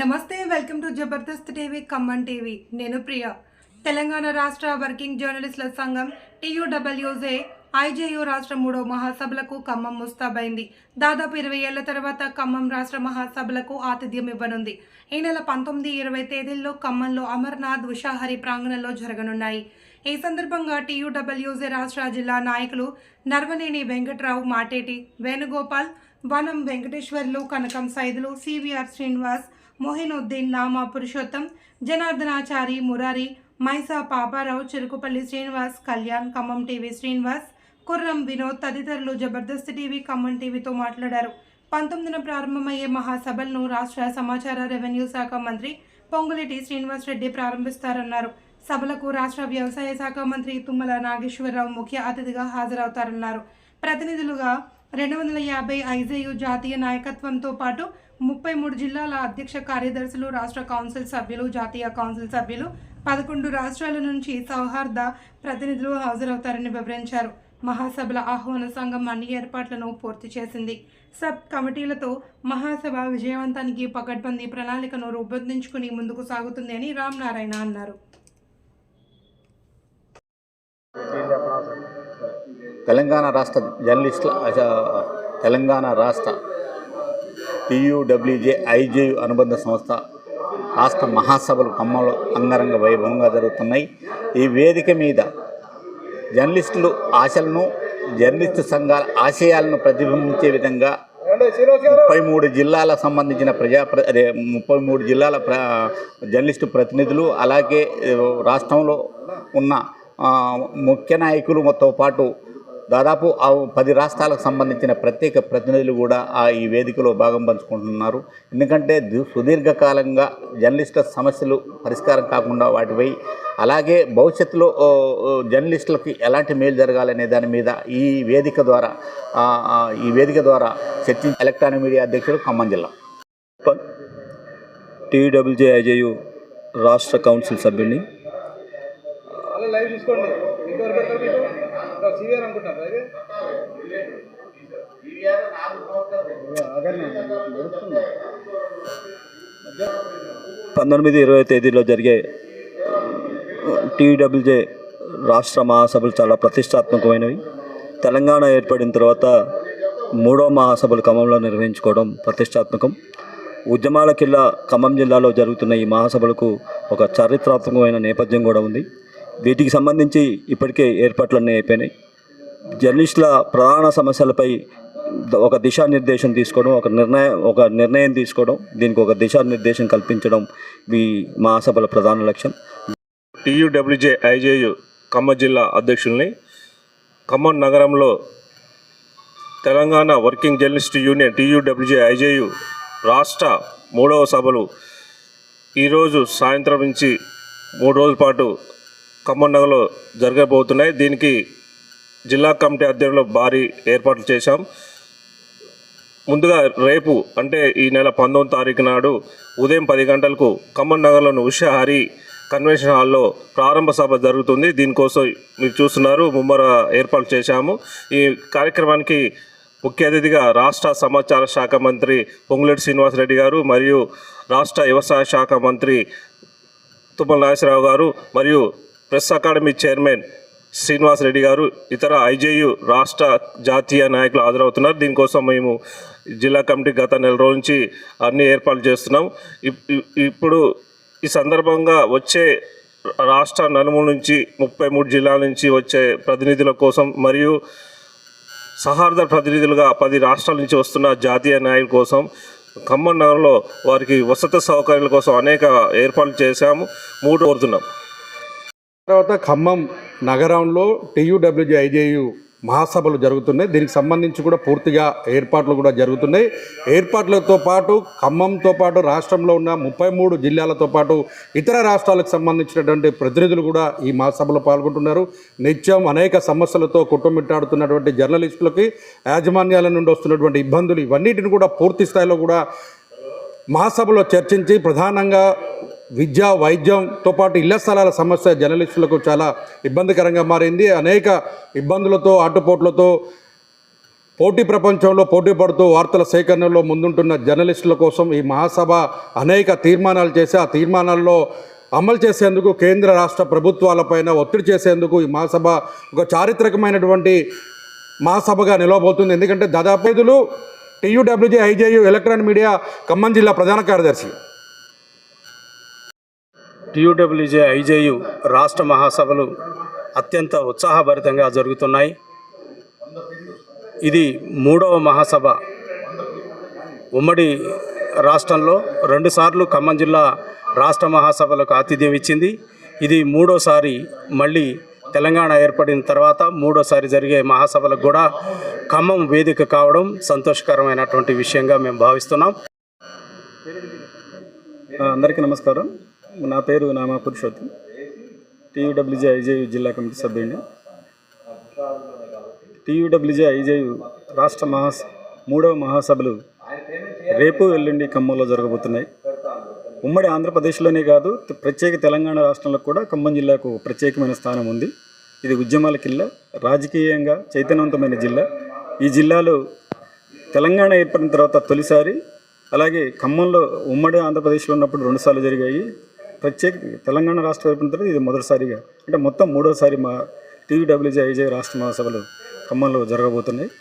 నమస్తే welcome to Jabardasth TV Khammam TV. నేను ప్రియ. తెలంగాణ రాష్ట్ర వర్కింగ్ జర్నలిస్టుల సంఘం టీయూడబ్ల్యూజే ఐజేయు రాష్ట్ర మూడో మహాసభలకు ఖమ్మం ముస్తాబైంది. దాదాపు ఇరవై ఏళ్ళ తర్వాత ఖమ్మం రాష్ట్ర మహాసభలకు ఆతిథ్యం ఇవ్వనుంది. ఈ నెల పంతొమ్మిది ఇరవై తేదీల్లో ఖమ్మంలో అమర్నాథ్ ఉషాహరి ప్రాంగణంలో జరగనున్నాయి. ఈ సందర్భంగా టీయూడబ్ల్యూజే రాష్ట్ర జిల్లా నాయకులు నర్వనేని వెంకట్రావు మాటేటి వేణుగోపాల్ వనం వెంకటేశ్వర్లు కనకం సైదులు సివిఆర్ శ్రీనివాస్ మొహినుద్దీన్ నామా పురుషోత్తం జనార్దనాచారి మురారి మైసా పాపారావు చెరుకుపల్లి శ్రీనివాస్ కళ్యాణ్ ఖమ్మం టీవీ శ్రీనివాస్ కుర్రం వినోద్ తదితరులు జబర్దస్త్ టీవీ ఖమ్మం టీవీతో మాట్లాడారు. పంతొమ్మిదిన ప్రారంభమయ్యే మహాసభలను రాష్ట్ర సమాచార రెవెన్యూ శాఖ మంత్రి పొంగులేటి శ్రీనివాస్ రెడ్డి ప్రారంభిస్తారన్నారు. సభలకు రాష్ట్ర వ్యవసాయ శాఖ మంత్రి తుమ్మల నాగేశ్వరరావు ముఖ్య అతిథిగా హాజరవుతారన్నారు. ప్రతినిధులుగా రెండు వందల యాభై ఐజేయు జాతీయ నాయకత్వంతో పాటు ముప్పై మూడు జిల్లాల అధ్యక్ష కార్యదర్శులు రాష్ట్ర కౌన్సిల్ సభ్యులు జాతీయ కౌన్సిల్ సభ్యులు పదకొండు రాష్ట్రాల నుంచి సౌహార్ద ప్రతినిధులు హాజరవుతారని వివరించారు. మహాసభల ఆహ్వాన సంఘం అన్ని ఏర్పాట్లను పూర్తి చేసింది. సబ్ కమిటీలతో మహాసభ విజయవంతానికి పకడ్బందీ ప్రణాళికను రూపొందించుకుని ముందుకు సాగుతుంది అని రామ్ నారాయణ అన్నారు. తెలంగాణ రాష్ట్ర జర్నలిస్టుల తెలంగాణ రాష్ట్ర టీయూడబ్ల్యూజే ఐజేయు అనుబంధ సంస్థ రాష్ట్ర మహాసభలు ఖమ్మంలో అంగరంగ వైభవంగా జరుగుతున్నాయి. ఈ వేదిక మీద జర్నలిస్టులు ఆశలను జర్నలిస్టు సంఘాల ఆశయాలను ప్రతిబింబించే విధంగా ముప్పై మూడు జిల్లాలకు సంబంధించిన ప్రజా ప్ర- అదే ముప్పై మూడు జిల్లాల ప్ర జర్నలిస్టు ప్రతినిధులు అలాగే రాష్ట్రంలో ఉన్న ముఖ్య ముఖ్య నాయకులతో పాటు దాదాపు ఆ పది రాష్ట్రాలకు సంబంధించిన ప్రత్యేక ప్రతినిధులు కూడా ఆ ఈ వేదికలో భాగం పంచుకుంటున్నారు. ఎందుకంటే సుదీర్ఘకాలంగా జర్నలిస్టుల సమస్యలు పరిష్కారం కాకుండా వాటిపై అలాగే భవిష్యత్తులో జర్నలిస్టులకి ఎలాంటి మేలు జరగాలనే దాని మీద ఈ వేదిక ద్వారా ఈ వేదిక ద్వారా చర్చించి ఎలక్ట్రానిక్ మీడియా అధ్యక్షుడు ఖమ్మం జిల్లా. టీడబ్ల్యూజే ఐజేయు రాష్ట్ర కౌన్సిల్ సభ్యుడిని. లైవ్ చూసుకోండి ఇంతవరకు పంతొమ్మిది ఇరవై తేదీలో జరిగే టీడబ్ల్యూజే రాష్ట్ర మహాసభలు చాలా ప్రతిష్టాత్మకమైనవి. తెలంగాణ ఏర్పడిన తర్వాత మూడో మహాసభలు ఖమ్మంలో నిర్వహించుకోవడం ప్రతిష్టాత్మకం. ఉద్యమాల కిల్లా ఖమ్మం జిల్లాలో జరుగుతున్న ఈ మహాసభలకు ఒక చారిత్రాత్మకమైన నేపథ్యం కూడా ఉంది. వీటికి సంబంధించి ఇప్పటికే ఏర్పాట్లన్నీ అయిపోయినాయి. జర్నలిస్టుల ప్రధాన సమస్యలపై ఒక దిశానిర్దేశం తీసుకోవడం ఒక నిర్ణయం ఒక నిర్ణయం తీసుకోవడం దీనికి ఒక దిశానిర్దేశం కల్పించడం ఈ మహాసభల ప్రధాన లక్ష్యం. టీయూడబ్ల్యూజే ఐజేయు ఖమ్మం జిల్లా అధ్యక్షుల్ని ఖమ్మం నగరంలో Telangana working journalist union TUWJ IJU రాష్ట్ర మూడవ సభలు ఈరోజు సాయంత్రం నుంచి మూడు రోజుల పాటు ఖమ్మం నగరంలో జరగబోతున్నాయి. దీనికి జిల్లా కమిటీ ఆధ్వర్యంలో భారీ ఏర్పాట్లు చేశాం. ముందుగా రేపు అంటే ఈ నెల పంతొమ్మిది తారీఖు నాడు ఉదయం పది గంటలకు ఖమ్మం నగర్లోని ఉషాహరి కన్వెన్షన్ హాల్లో ప్రారంభ సభ జరుగుతుంది. దీనికోసం మీరు చూస్తున్నారు ముమ్మర ఏర్పాటు చేశాము. ఈ కార్యక్రమానికి ముఖ్య అతిథిగా రాష్ట్ర సమాచార శాఖ మంత్రి పొంగులేటి శ్రీనివాసరెడ్డి గారు మరియు రాష్ట్ర వ్యవసాయ శాఖ మంత్రి తుమ్మల నాగేశ్వరరావు గారు మరియు press academy chairman Srinivas Reddy గారు ఇతర ఐజేయు రాష్ట్ర జాతీయ నాయకులు హాజరవుతున్నారు. దీనికోసం మేము జిల్లా కమిటీ గత నెల రోజు నుంచి అన్ని ఏర్పాట్లు చేస్తున్నాం. ఇప్- ఇప్పుడు ఈ సందర్భంగా వచ్చే రాష్ట్ర నలుమూల నుంచి ముప్పై మూడు జిల్లాల నుంచి వచ్చే ప్రతినిధుల కోసం మరియు సహార్థ ప్రతినిధులుగా పది రాష్ట్రాల నుంచి వస్తున్న జాతీయ నాయకుల కోసం ఖమ్మం నగరంలో వారికి వసతి సౌకర్యాల కోసం అనేక ఏర్పాట్లు చేశాము. మూడు కోరుతున్నాం. తర్వాత ఖమ్మం నగరంలో టీయూడబ్ల్యూజీ ఐజేయు మహాసభలు జరుగుతున్నాయి. దీనికి సంబంధించి కూడా పూర్తిగా ఏర్పాట్లు కూడా జరుగుతున్నాయి. ఏర్పాట్లతో పాటు ఖమ్మంతో పాటు రాష్ట్రంలో ఉన్న ముప్పై మూడు జిల్లాలతో పాటు ఇతర రాష్ట్రాలకు సంబంధించినటువంటి ప్రతినిధులు కూడా ఈ మహాసభలో పాల్గొంటున్నారు. నిత్యం అనేక సమస్యలతో కుటుంబిట్టాడుతున్నటువంటి జర్నలిస్టులకి యాజమాన్యాల నుండి వస్తున్నటువంటి ఇబ్బందులు ఇవన్నిటిని కూడా పూర్తి స్థాయిలో కూడా మహాసభలో చర్చించి ప్రధానంగా విద్య వైద్యంతో పాటు ఇళ్ళ స్థలాల సమస్య జర్నలిస్టులకు చాలా ఇబ్బందికరంగా మారింది. అనేక ఇబ్బందులతో ఆటుపోట్లతో పోటీ ప్రపంచంలో పోటీ పడుతూ వార్తల సేకరణలో ముందుంటున్న జర్నలిస్టుల కోసం ఈ మహాసభ అనేక తీర్మానాలు చేసి ఆ తీర్మానాల్లో అమలు చేసేందుకు కేంద్ర రాష్ట్ర ప్రభుత్వాలపైన ఒత్తిడి చేసేందుకు ఈ మహాసభ ఒక చారిత్రకమైనటువంటి మహాసభగా నిలవబోతుంది. ఎందుకంటే దాదాపు ఐదులు TUWJ IJU electronic media Khammam జిల్లా ప్రధాన కార్యదర్శి. టీయూడబ్ల్యూజే ఐజేయు రాష్ట్ర మహాసభలు అత్యంత ఉత్సాహభరితంగా జరుగుతున్నాయి. ఇది మూడవ మహాసభ ఉమ్మడి రాష్ట్రంలో. రెండుసార్లు ఖమ్మం జిల్లా రాష్ట్ర మహాసభలకు ఆతిథ్యం ఇచ్చింది. ఇది మూడోసారి మళ్ళీ తెలంగాణ ఏర్పడిన తర్వాత మూడోసారి జరిగే మహాసభలకు కూడా ఖమ్మం వేదిక కావడం సంతోషకరమైనటువంటి విషయంగా మేము భావిస్తున్నాం. అందరికీ నమస్కారం. నా పేరు నామా పురుషోత్తం. టీయూడబ్ల్యూజే ఐజేయు జిల్లా కమిటీ సభ్యుడిని. టీయూడబ్ల్యూజే ఐజేయు రాష్ట్ర మహా మూడవ మహాసభలు రేపు ఎల్లుండి ఖమ్మంలో జరగబోతున్నాయి. ఉమ్మడి ఆంధ్రప్రదేశ్లోనే కాదు ప్రత్యేక తెలంగాణ రాష్ట్రంలో కూడా ఖమ్మం జిల్లాకు ప్రత్యేకమైన స్థానం ఉంది. ఇది ఉద్యమాల కిల్ల రాజకీయంగా చైతన్యవంతమైన జిల్లా. ఈ జిల్లాలో తెలంగాణ ఏర్పడిన తర్వాత తొలిసారి అలాగే ఖమ్మంలో ఉమ్మడి ఆంధ్రప్రదేశ్లో ఉన్నప్పుడు రెండుసార్లు జరిగాయి. ప్రత్యేక తెలంగాణ రాష్ట్ర వైపున తర్వాత ఇది మొదటిసారిగా. అంటే మొత్తం మూడోసారి మా టీవీడబ్ల్యూజే ఐజే రాష్ట్ర మహాసభలు ఖమ్మంలో జరగబోతున్నాయి.